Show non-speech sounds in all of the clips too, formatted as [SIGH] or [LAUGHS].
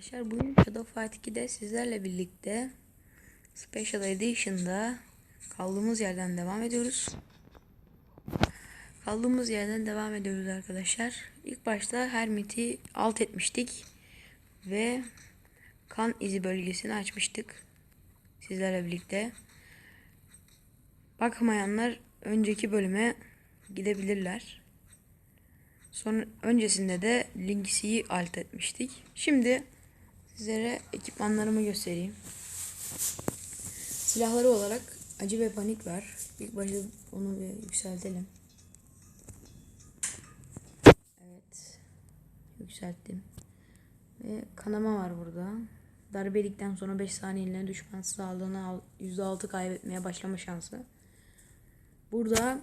Arkadaşlar bugün Shadow Fight 2'de sizlerle birlikte Special Edition'da kaldığımız yerden devam ediyoruz. Kaldığımız yerden devam ediyoruz arkadaşlar. İlk başta Hermit'i alt etmiştik ve kan izi bölgesini açmıştık. Sizlerle birlikte. Bakmayanlar önceki bölüme gidebilirler. Sonra öncesinde de Links'i alt etmiştik. Şimdi sizlere ekipmanlarımı göstereyim. Silahları olarak acı ve panik var. İlk başta onu bir yükseltelim. Evet. Yükselttim. Ve kanama var burada. Darbelikten sonra 5 saniyeliğine düşman sağlığını al- %6 kaybetmeye başlama şansı. Burada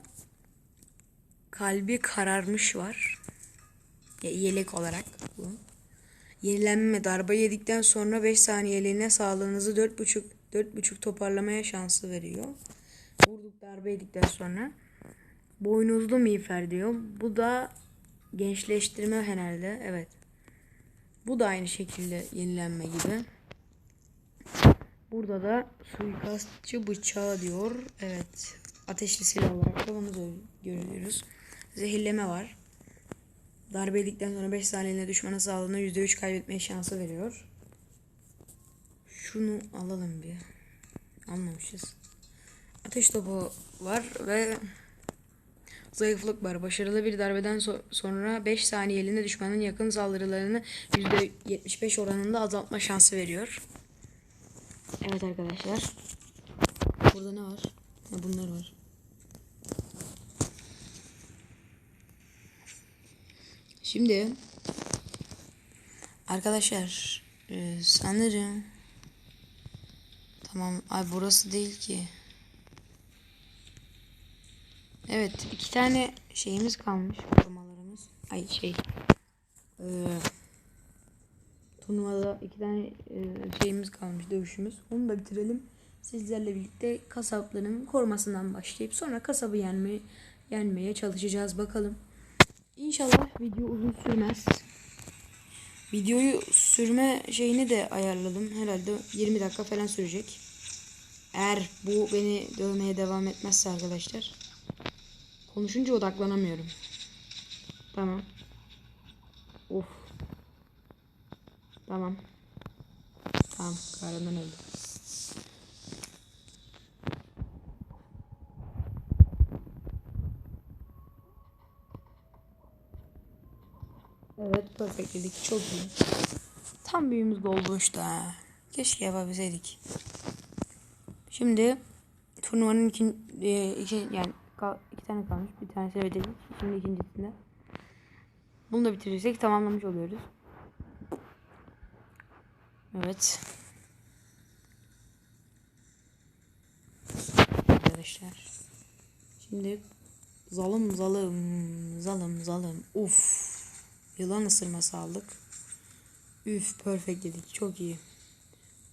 kalbi kararmış var. Ye- Yelek olarak bu. Yenilenme darbe yedikten sonra 5 saniyeliğine sağlığınızı 4.5 4.5 toparlamaya şansı veriyor. Vurduk darbe yedikten sonra. Boynuzlu miğfer diyor. Bu da gençleştirme herhalde. Evet. Bu da aynı şekilde yenilenme gibi. Burada da suikastçı bıçağı diyor. Evet. Ateşli silah olarak da bunu görüyoruz. Zehirleme var. Darbe yedikten sonra 5 saniyeliğine düşmana sağlığına %3 kaybetmeye şansı veriyor. Şunu alalım bir. Anlamışız. Ateş topu var ve zayıflık var. Başarılı bir darbeden so- sonra 5 saniyeliğine düşmanın yakın saldırılarını %75 oranında azaltma şansı veriyor. Evet arkadaşlar. Burada ne var? Ha, bunlar var. Şimdi arkadaşlar e, sanırım tamam ay burası değil ki. Evet iki tane şeyimiz kalmış korumalarımız. Ay şey e, turnuvada iki tane e, şeyimiz kalmış dövüşümüz. Onu da bitirelim. Sizlerle birlikte kasapların korumasından başlayıp sonra kasabı yenmeye, yenmeye çalışacağız bakalım. İnşallah video uzun sürmez. Videoyu sürme şeyini de ayarladım. Herhalde 20 dakika falan sürecek. Eğer bu beni dövmeye devam etmezse arkadaşlar. Konuşunca odaklanamıyorum. Tamam. Of. Tamam. Tamam. Kahraman öldü. Perfect dedik. Çok iyi. Tam büyüğümüz doldu işte. Keşke yapabilseydik. Şimdi turnuvanın ikin, e, iki, yani iki tane kalmış. Bir tanesi ödedik. Şimdi ikincisinde. Bunu da bitirirsek tamamlamış oluyoruz. Evet. Arkadaşlar. Şimdi zalım zalım zalım zalım. Uf. Yılan ısırması aldık. Üf perfect dedik. Çok iyi.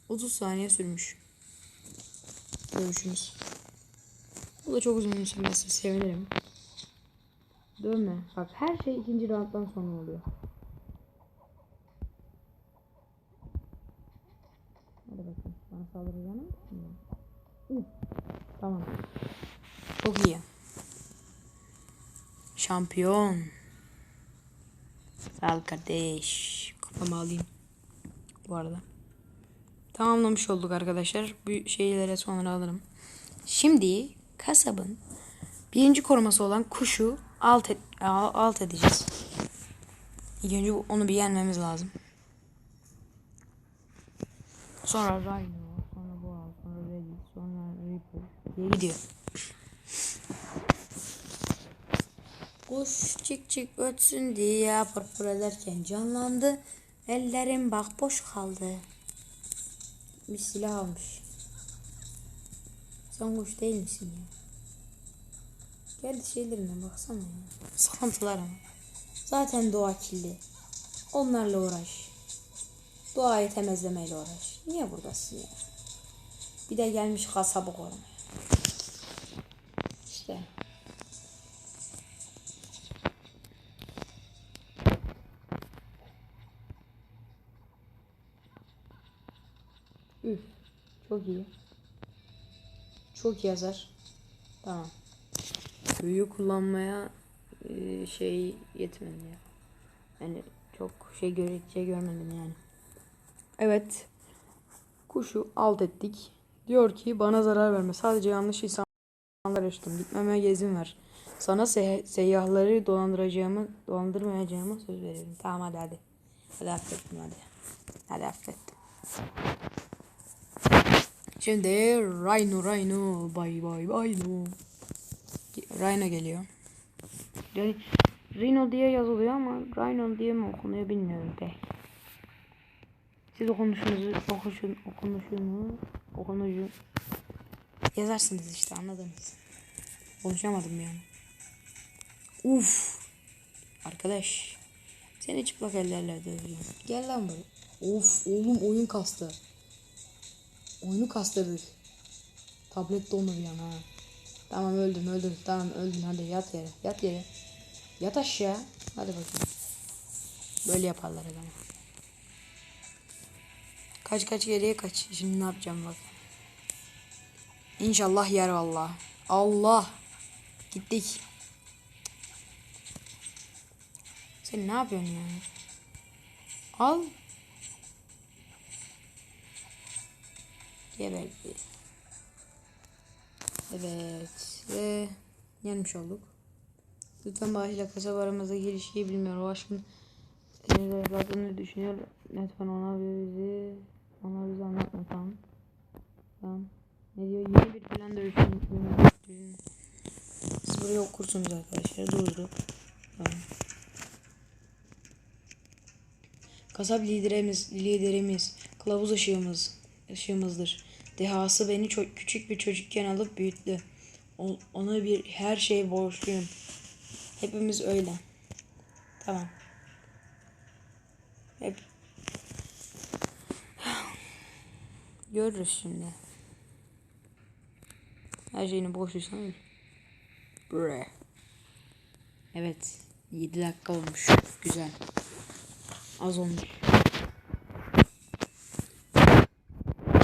30 saniye sürmüş. Dövüşümüz. Bu da çok uzun sürmesi sevinirim. Dövme. Bak her şey ikinci rounddan sonra oluyor. Hadi bakayım. Bana saldıracağını mı. Tamam. Çok iyi. Şampiyon. Sağ ol kardeş. Kafamı alayım. Bu arada. Tamamlamış olduk arkadaşlar. Bu şeylere sonra alırım. Şimdi kasabın birinci koruması olan kuşu alt, et, al- alt edeceğiz. İlk önce onu bir yenmemiz lazım. Sonra Rhino, sonra Boğa, sonra Reddit, sonra Reaper diye gidiyor. Kuş çık çık ötsün diye pırpır ederken canlandı. Ellerim bak boş kaldı. Bir silah almış. Sen kuş değil misin ya? Geldi şeylerine baksana ya. Sıkıntılar. Zaten doğa kirli. Onlarla uğraş. Doğayı temizlemeyle uğraş. Niye buradasın ya? Bir de gelmiş kasabı korumaya. Çok iyi. Çok yazar. Tamam. Büyü kullanmaya e, şey yetmedi ya. Yani çok şey göre şey görmedim yani. Evet. Kuşu alt ettik. Diyor ki bana zarar verme. Sadece yanlış insanlar yaşadım. Gitmeme izin ver. Sana se- seyyahları dolandıracağımı, dolandırmayacağımı söz veriyorum. Tamam hadi hadi. Hadi affettim hadi. Hadi affettim. Şimdi Rhino Rhino bay bay bay no. Rhino geliyor. Yani Rhino diye yazılıyor ama Rhino diye mi okunuyor bilmiyorum pek. Siz okunuşunuzu okuşun okunuşunu okunuşu yazarsınız işte anladınız. Konuşamadım yani. Uf. Arkadaş. Seni çıplak ellerle dövüyorum. Gel lan buraya. Of oğlum oyun kastı. Oyunu kastırdık. Tablet donur yan ha. Tamam öldüm öldüm. Tamam öldüm hadi yat yere. Yat yere. Yat aşağı. Hadi bakayım. Böyle yaparlar adamı. Kaç kaç geriye kaç. Şimdi ne yapacağım bak. İnşallah yer valla. Allah. Gittik. Sen ne yapıyorsun ya? Al. Geberdi. Evet. Ve yenmiş olduk. Lütfen bağışla kasaba aramızdaki ilişkiyi bilmiyor. O aşkın senin evladını düşünüyor. Lütfen ona bizi ona bizi anlatma tamam. Tamam. Ne diyor? Yeni bir plan dönüşüm. Siz burayı okursunuz arkadaşlar. Durdurup. Tamam. Kasap liderimiz, liderimiz, kılavuz ışığımız, ışığımızdır. Dehası beni çok küçük bir çocukken alıp büyüttü. Ona bir her şey borçluyum. Hepimiz öyle. Tamam. Hep. Görürüz şimdi. Her şeyini boşluysan öl. Bre. Evet. 7 dakika olmuş. Güzel. Az olmuş.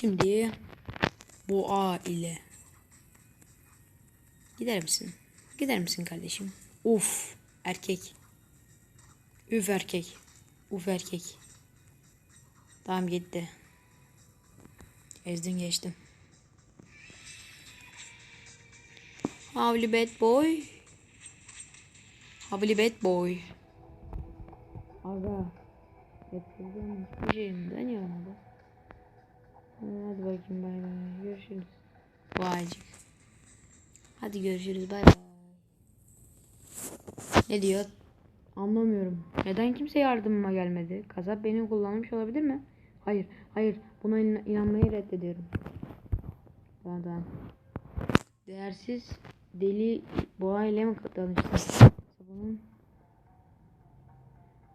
Şimdi boğa ile gider misin? Gider misin kardeşim? Uf erkek. Üf erkek. Uf erkek. Tamam gitti. Ezdin geçtim. Havli bad boy. Havli bad boy. Aga. Yapıldım. Bir şeyimden yanmadı. Hadi bakayım bay bay. Görüşürüz. Vaycık. Hadi görüşürüz bay bay. Ne diyor? Anlamıyorum. Neden kimse yardımıma gelmedi? Kasap beni kullanmış olabilir mi? Hayır, hayır. Buna in- inanmayı reddediyorum. Tamam tamam. Değersiz deli boğa ile mi tanıştın? Kasabının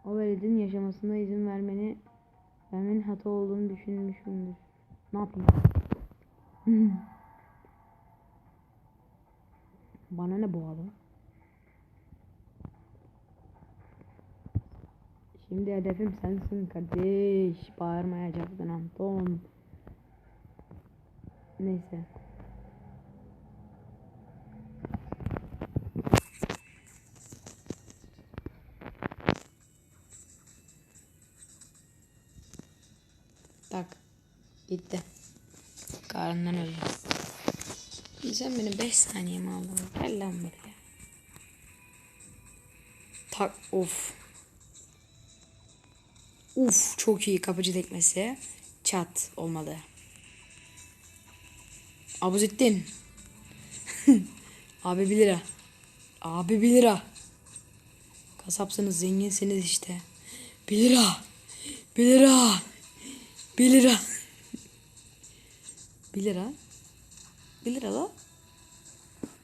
o veledin yaşamasına izin vermeni vermenin hata olduğunu düşünmüşümdür. Ne yapayım? [LAUGHS] Bana ne boğalı? Şimdi hedefim sensin kardeş. Bağırmayacaktın Anton. Neyse. Gitti. Karnından öldü. Sen beni 5 saniye mi aldın? Gel lan buraya. Tak. Of. Uf çok iyi kapıcı tekmesi. Çat olmadı. Abuzettin. [LAUGHS] Abi 1 lira. Abi 1 lira. Kasapsınız zenginsiniz işte. 1 lira. 1 lira. 1 lira. 1 lira. 1 lira la.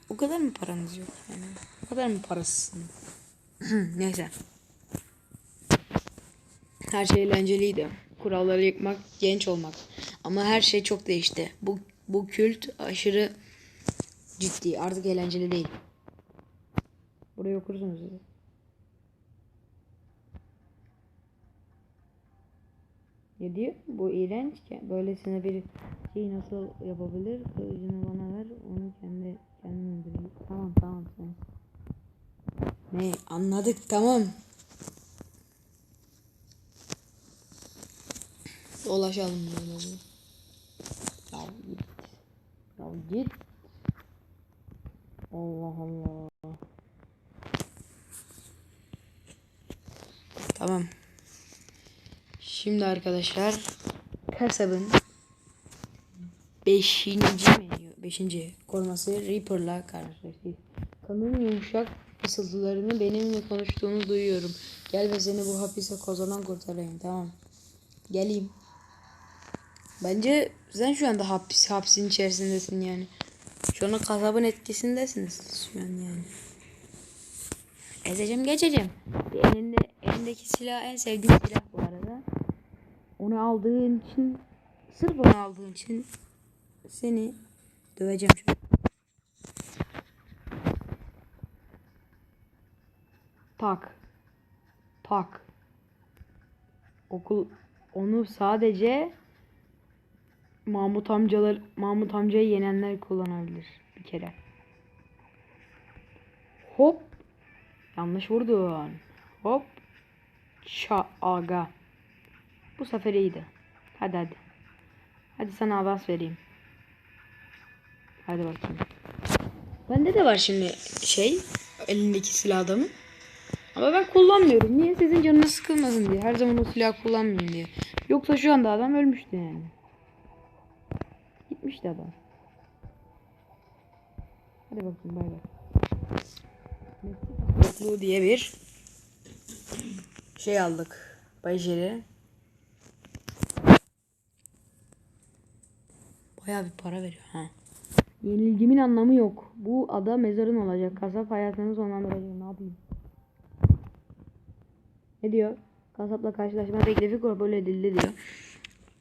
O kadar mı paranız yok? Yani o kadar mı parasızsın? [CLEARS THROAT] Neyse. Her şey eğlenceliydi. Kuralları yıkmak, genç olmak. Ama her şey çok değişti. Bu bu kült aşırı ciddi. Artık eğlenceli değil. Burayı okursunuz. Size. 7. Bu iğrenç ki. Böylesine bir şeyi nasıl yapabilir? Kılıcını bana ver. Onu kendi kendim öldüreyim. Tamam tamam. tamam. Ne? Anladık tamam. Dolaşalım böyle. Ya git. Ya git. Allah Allah. Şimdi arkadaşlar kasabın 5. mi? 5. koruması Reaper'la karşılaştık. Kanın yumuşak fısıltılarını benimle konuştuğunu duyuyorum. Gel ve seni bu hapise kozadan kurtarayım. Tamam. Geleyim. Bence sen şu anda hapis, hapsin içerisindesin yani. Şu anda kasabın etkisindesiniz şu an yani. Ezeceğim geçeceğim. Elinde, elindeki silah en sevdiğim silah. Onu aldığın için sırf onu aldığın için seni döveceğim şu. Tak. Tak. Okul onu sadece Mahmut amcalar Mahmut amcayı yenenler kullanabilir bir kere. Hop. Yanlış vurdun. Hop. Ça aga. Bu sefer iyiydi. Hadi hadi. Hadi sana avans vereyim. Hadi bakayım. Bende de var şimdi şey elindeki silah adamı. Ama ben kullanmıyorum. Niye? Sizin canınız sıkılmasın diye. Her zaman o silahı kullanmayayım diye. Yoksa şu anda adam ölmüştü yani. Gitmişti adam. Hadi bakayım bay bay. Meksika diye bir şey aldık. Beceri. Bayağı bir para veriyor ha. Yenilgimin anlamı yok. Bu ada mezarın olacak. Kasap hayatını sonlandıracak. Ne yapayım? Ne diyor? Kasapla karşılaşma teklifi kabul edildi diyor.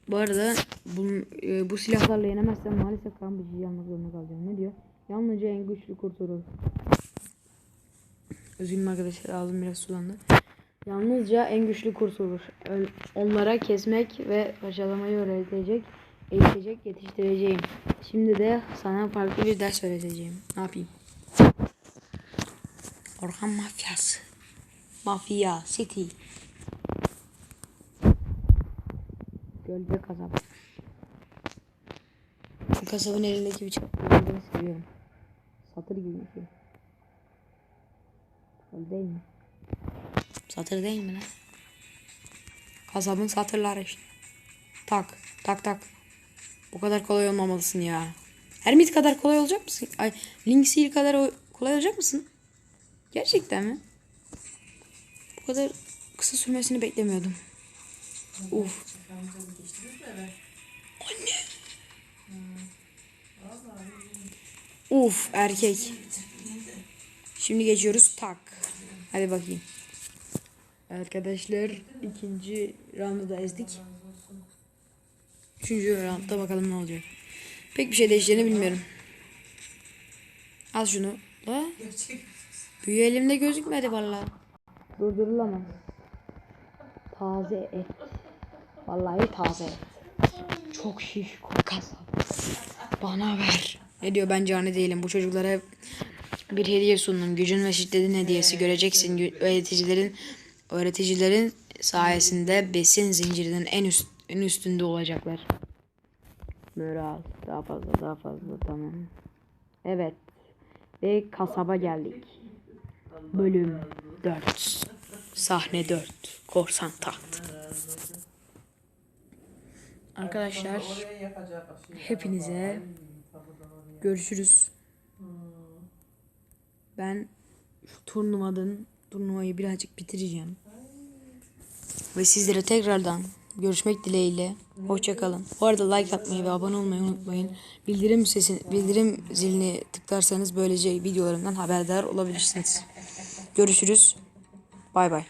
Bu arada bu, e, bu silahlarla yenemezsen maalesef kan biçici almak zorunda kalacağım. Ne diyor? Yalnızca en güçlü kurtulur. Üzgünüm arkadaşlar ağzım biraz sulandı. Yalnızca en güçlü kurtulur. Onlara kesmek ve parçalamayı öğretecek, eğitecek, yetiştireceğim. Şimdi de sana farklı bir ders öğreteceğim. Ne yapayım? Orhan mafyası. Mafya City. Gölge kasaba. Bu kasabın elindeki bıçakları seviyorum. Satır gibi bir şey. Değil mi? Satır değil mi lan? Kasabın satırları işte. Tak, tak tak. Bu kadar kolay olmamalısın ya. Hermit kadar kolay olacak mısın? Ay, Link Seal kadar o- kolay olacak mısın? Gerçekten mi? Bu kadar kısa sürmesini beklemiyordum. Uf. Anne. Uf erkek. Şimdi geçiyoruz tak. Hadi bakayım. Arkadaşlar ikinci roundu da ezdik. Üçüncü roundda bakalım ne olacak. Pek bir şey değişeceğini bilmiyorum. Al şunu. La. Büyü elimde gözükmedi vallahi. Durdurulamaz. Taze et. Vallahi taze et. Çok şiş kasap. Bana ver. Ne diyor ben cani değilim. Bu çocuklara bir hediye sundum. Gücün ve şiddetin hediyesi göreceksin. Gü- Öğreticilerin öğreticilerin sayesinde besin zincirinin en üst en üstünde olacaklar. Böyle. Daha fazla daha fazla tamam. Evet. Ve kasaba geldik. Bölüm 4. Sahne 4. Korsan taht. Arkadaşlar hepinize görüşürüz. Ben şu turnuvadan turnuvayı birazcık bitireceğim. Ve sizlere tekrardan görüşmek dileğiyle. Hoşça kalın. Bu arada like atmayı ve abone olmayı unutmayın. Bildirim sesini, bildirim zilini tıklarsanız böylece videolarımdan haberdar olabilirsiniz. Görüşürüz. Bay bay.